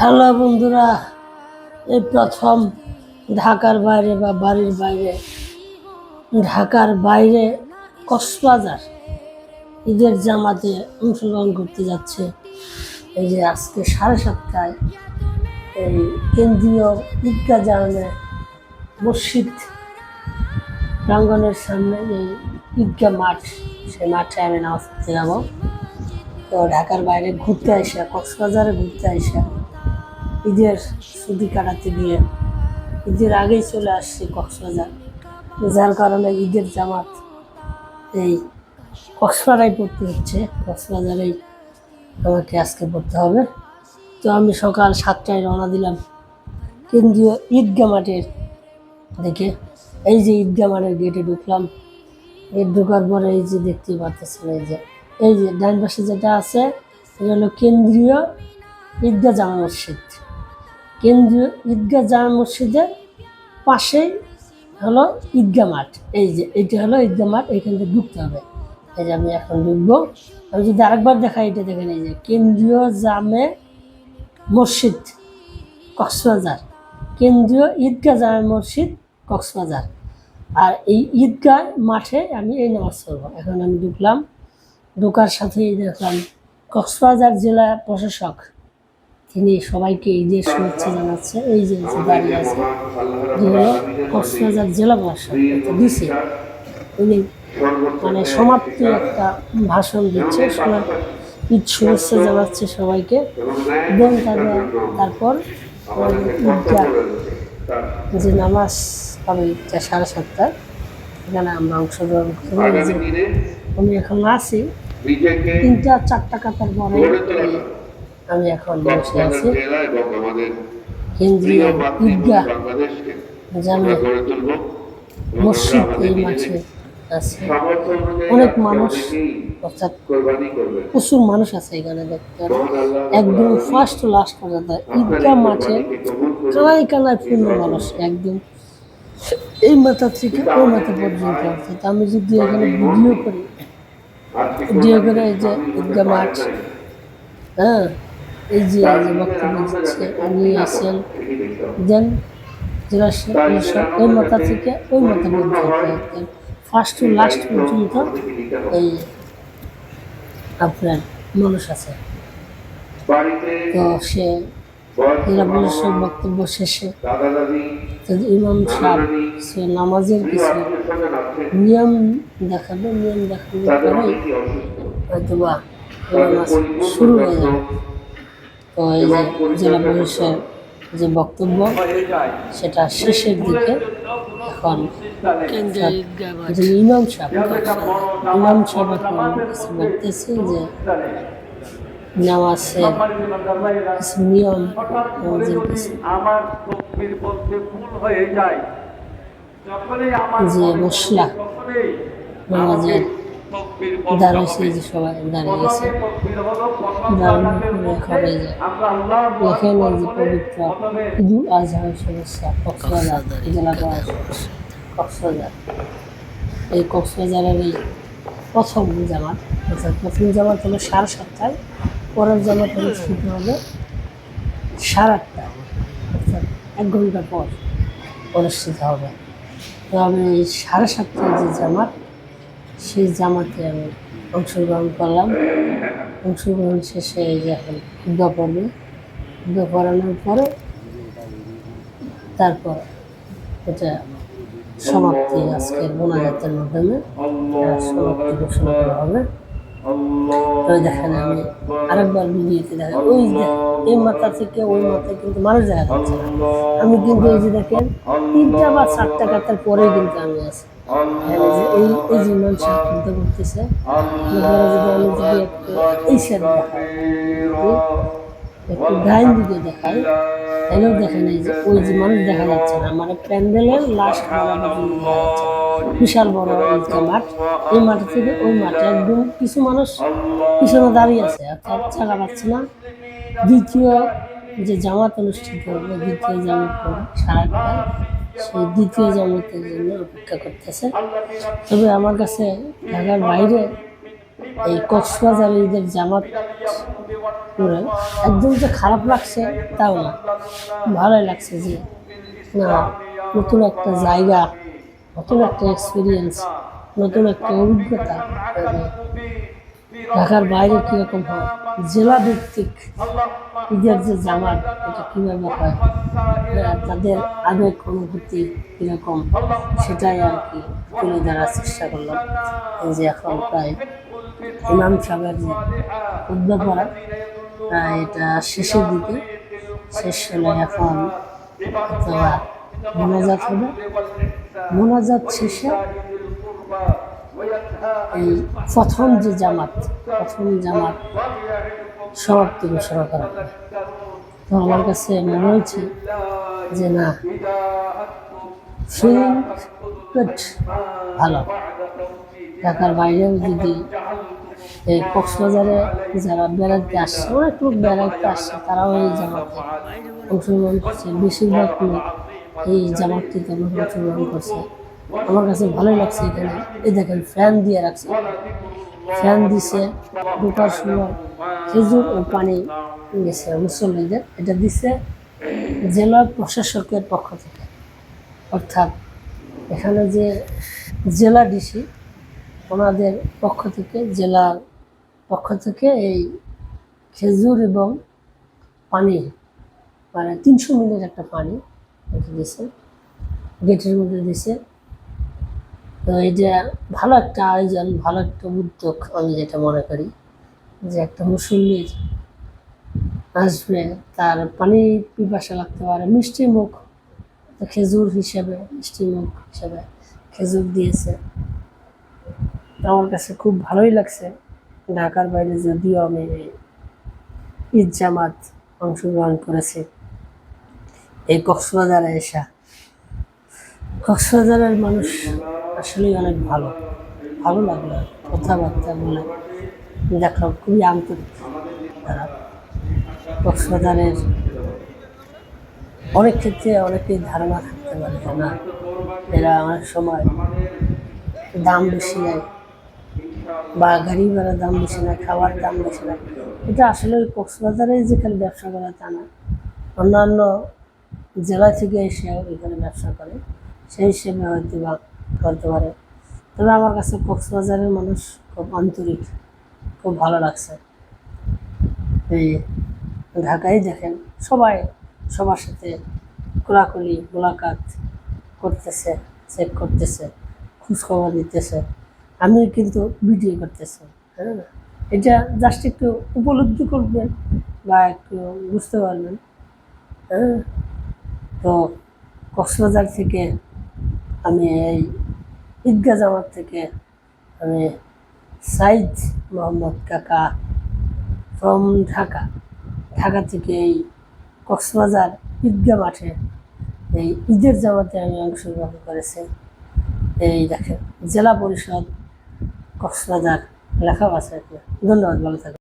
Hello বন্ধুরা, এই প্রথম ঢাকার বাইরে বা বাড়ির বাইরে, ঢাকার বাইরে কক্সবাজার ঈদের জামাতে অংশগ্রহণ করতে যাচ্ছে। এই যে আজকে সাড়ে সাতটায় এই কেন্দ্রীয় ঈদগাহ জাহানে মসজিদ প্রাঙ্গনের সামনে এই ঈদগাহ মাঠ, সেই মাঠে আমি নামাজ পড়তে যাব। তো ঢাকার বাইরে ঘুরতে আসা কক্সবাজারে ঘুরতে আসা ঈদের ছুটি কাটাতে গিয়ে ঈদের আগেই চলে আসছি কক্সবাজার। যার কারণে ঈদের জামাত এই কক্সবাজারেই পড়তে হচ্ছে। কক্সবাজারেই আমাকে আজকে পড়তে হবে। তো আমি সকাল সাতটায় রওনা দিলাম কেন্দ্রীয় ঈদগাহ মাঠের দেখে এই যে ঈদগা মাঠের গেটে ঢুকলাম। গেট ঢোকার পরে এই যে দেখতে পারতেছেন এই যে এই যে ডান পাশে যেটা আছে, এটা হলো কেন্দ্রীয় ঈদগা জামা মসজিদ। কেন্দ্রীয় ঈদগাহ জামা মসজিদের পাশেই হলো ঈদগাহ মাঠ। এই যে, এইটা হলো ঈদগাহ মাঠ, এইখান থেকে ঢুকতে হবে। এই যে আমি এখন ঢুকবো। আমি যদি আরেকবার দেখাই, এটা দেখেন এই যে, কেন্দ্রীয় জামে মসজিদ, কক্সবাজার। কেন্দ্রীয় ঈদগাহ জামে মসজিদ, কক্সবাজার। আর এই ঈদগাহ মাঠে আমি এই নামাজ পড়ব। এখন আমি ঢুকলাম। ঢোকার সাথেই দেখলাম কক্সবাজার জেলা প্রশাসক তিনি সবাইকে ঈদের শুভেচ্ছা জানাচ্ছে এই যে যে দাঁড়িয়ে আছে যে হলো কক্সবাজার জেলা প্রশাসক ডিসি উনি মানে সমাপ্তি একটা ভাষণ দিচ্ছে সবাই ঈদ শুভেচ্ছা জানাচ্ছে সবাইকে। দেন তারপর তারপর ঈদগাহ যে নামাজ হবে ঈদটা সাড়ে সাতটায় এখানে আমরা অংশগ্রহণ এই যে আমি এখন আছি তিনটা চারটা কাতার পরে আমি এখন বসে আছি। কেন্দ্রীয় প্রিয় মাতৃভূমি ঈদগাহ বাংলাদেশকে জামে আমরা গড়ে তুলব। এবং মসজিদ এই মাঠে আছে। অনেক মানুষ অর্থাৎ প্রচুর মানুষ আছে এখানে দেখতে। একদম ফার্স্ট লাস্ট পর্যন্ত ঈদগাহ মাঠে কানায় কানায় পূর্ণ মানুষ একদম। এই মাথা থেকে ওই মাথা পর্যন্ত অর্থাৎ আমি যদি এখানে ভিডিও করি ভিডিও করে এই যে ঈদগাহ মাঠ। হ্যাঁ। এই যে এই বক্তব্য দিচ্ছে, আমি আছেন দেন প্রশাসক ওই মাথা থেকে ওই মাথা পর্যন্ত ফার্স্ট টু লাস্ট পর্যন্ত এই আপনার মানুষ আছে। তো সে প্রশাসক বক্তব্য শেষে তো ইমাম সাহেব সে নামাজের কিছু নিয়ম দেখাবে নিয়ম দেখানোর পরেই হয়তো বা শুরু হয়ে যাবে তো এই যে জেলা পরিষদের যে বক্তব্য সেটা শেষের দিকে এখন ইমাম সাহেব ইমাম সাহেব এখন বলতেছে যে নামাজের কিছু নিয়ম হয়ে যে মশলা নামাজের দাঁড়িয়েছে যে সবাই দাঁড়িয়ে হলো যে আমরা আল্লাহু এখানে যে পবিত্র ঈদুল আজহার শুভেচ্ছা কক্সবাজার জেলা কক্সবাজার। এই কক্সবাজারের এই প্রথম জামাত অর্থাৎ প্রথম জামাত হলো সাড়ে সাতটায় পরের জামাত অনুষ্ঠিত হবে সাড়ে আটটায় অর্থাৎ এক ঘণ্টা পর অনুষ্ঠিত হবে। তো আমি এই সাড়ে সাতটায় যে জামাত সেই জামাতে আমি অংশগ্রহণ করলাম। অংশগ্রহণ শেষে এই যে এখন খুদ্া পড়বে। খুদ্া পড়ানোর পরে তারপর এটা সমাপ্তি আজকের মোনাজাতের মাধ্যমে। সমাপ্তি ঘোষণা করা হবে। তো দেখেন আমি আরেকবার ভিডিওতে দেখেন, ওই এই মাথা থেকে ওই মাথায় কিন্তু মানুষ দেখা যাচ্ছে না। আমি কিন্তু এই যে দেখেন, তিনটা বা চারটা কাতার পরেই কিন্তু আমি আছি। একটু ডাইন দিকে দেখাই এই যে মানুষ দেখা যাচ্ছে প্যান্ডেলের। বিশাল বড় মাঠ এই মাঠ থেকে ওই মাঠে একদম কিছু মানুষ পিছনে দাঁড়িয়ে আছে অর্থাৎ চাকা পাচ্ছে না দ্বিতীয় যে জামাত অনুষ্ঠিত হবে, দ্বিতীয় জামাত আটটায় সেই দ্বিতীয় জামাতের জন্য অপেক্ষা করতেছে। তবে আমার কাছে ঢাকার বাইরে এই কক্সবাজার ঈদের জামাত করে একদম যে খারাপ লাগছে তাও না। ভালোই লাগছে যে, না, নতুন একটা জায়গা, নতুন একটা এক্সপিরিয়েন্স নতুন একটা অভিজ্ঞতা ঢাকার বাইরে কীরকম হয়? জেলা ভিত্তিক ঈদের যে জামাত, এটা কীভাবে হয়? তাদের আবেগ অনুভূতি কীরকম? সেটাই আর কি তুলে ধরার চেষ্টা করলাম। যে এখন প্রায় ইমাম সাহেবের যে প্রায় এটা শেষের দিকে। শেষ হলে এখন অথবা মোনাজাত হবে। মোনাজাত শেষে এই প্রথম যে জামাত, প্রথম জামাত সমাপ্তি ঘোষণা করা হবে তো আমার কাছে মনে হয়েছে যে না ভালো। ঢাকার বাইরেও যদি এই কক্সবাজারে যারা বেড়াতে আসছে, অনেক লোক বেড়াতে আসছে, তারাও এই জামাতে অংশগ্রহণ করছে। বেশিরভাগ এই জামাতটিতে অংশগ্রহণ করছে। আমার কাছে ভালোই লাগছে এখানে। এই দেখেন, ফ্যান দিয়ে রাখছে। ফ্যান দিছে ঢোকার সময় খেজুর ও পানি দিয়েছে মুসল্লিদের এটা দিছে জেলা প্রশাসকের পক্ষ থেকে। অর্থাৎ এখানে যে জেলা ডিসি, ওনাদের পক্ষ থেকে, জেলার পক্ষ থেকে এই খেজুর এবং পানি মানে তিনশো মিলির একটা পানি এটা দিছে, গেটের মধ্যে দিছে। তো যে ভালো একটা আয়োজন, ভালো একটা উদ্যোগ আমি যেটা মনে করি, যে একটা মুসল্লির আসবে, তার পানি পিপাসা লাগতে পারে, মিষ্টি মুখ খেজুর হিসেবে, মিষ্টি মুখ হিসেবে খেজুর দিয়েছে। আমার কাছে খুব ভালোই লাগছে। ঢাকার বাইরে যদিও আমি ঈদ জামাত অংশগ্রহণ করেছি। এই কক্সবাজারে এসা, কক্সবাজারের মানুষ আসলেই অনেক ভালো। ভালো লাগল কথাবার্তা বলে দেখলাম খুবই আন্তরিক। তারা কক্সবাজারের অনেক ক্ষেত্রে অনেকেই ধারণা থাকতে পারে না, এরা অনেক সময় দাম বেশি নেয় বা গাড়ি ভাড়ার দাম বেশি নেয় খাবার দাম বেশি নেয়। এটা আসলে ওই কক্সবাজারে যেখানে ব্যবসা করে তা না। অন্যান্য জেলা থেকে এসে এখানে ব্যবসা করে। সেই হিসেবে হয়তো বা করতে পারে। তবে আমার কাছে কক্সবাজারের মানুষ খুব আন্তরিক, খুব ভালো লাগছে। এই ঢাকায় দেখেন, সবাই সবার সাথে কোলাকুলি মোলাকাত করতেছে চেক করতেছে, খোঁজখবর দিতেছে আমি কিন্তু ভিডিও করতেছি হ্যাঁ। এটা জাস্ট একটু উপলব্ধি করবেন বা একটু বুঝতে পারবেন হ্যাঁ। তো কক্সবাজার থেকে আমি এই ঈদগাহ জামাত থেকে আমি সাইদ মোহাম্মদ কাকা ফ্রম ঢাকা। ঢাকা থেকে এই কক্সবাজার ঈদগাহ মাঠে এই ঈদের জামাতে আমি অংশগ্রহণ করেছি। এই দেখেন, জেলা পরিষদ কক্সবাজার লেখা আছে ধন্যবাদ, ভালো থাকবেন।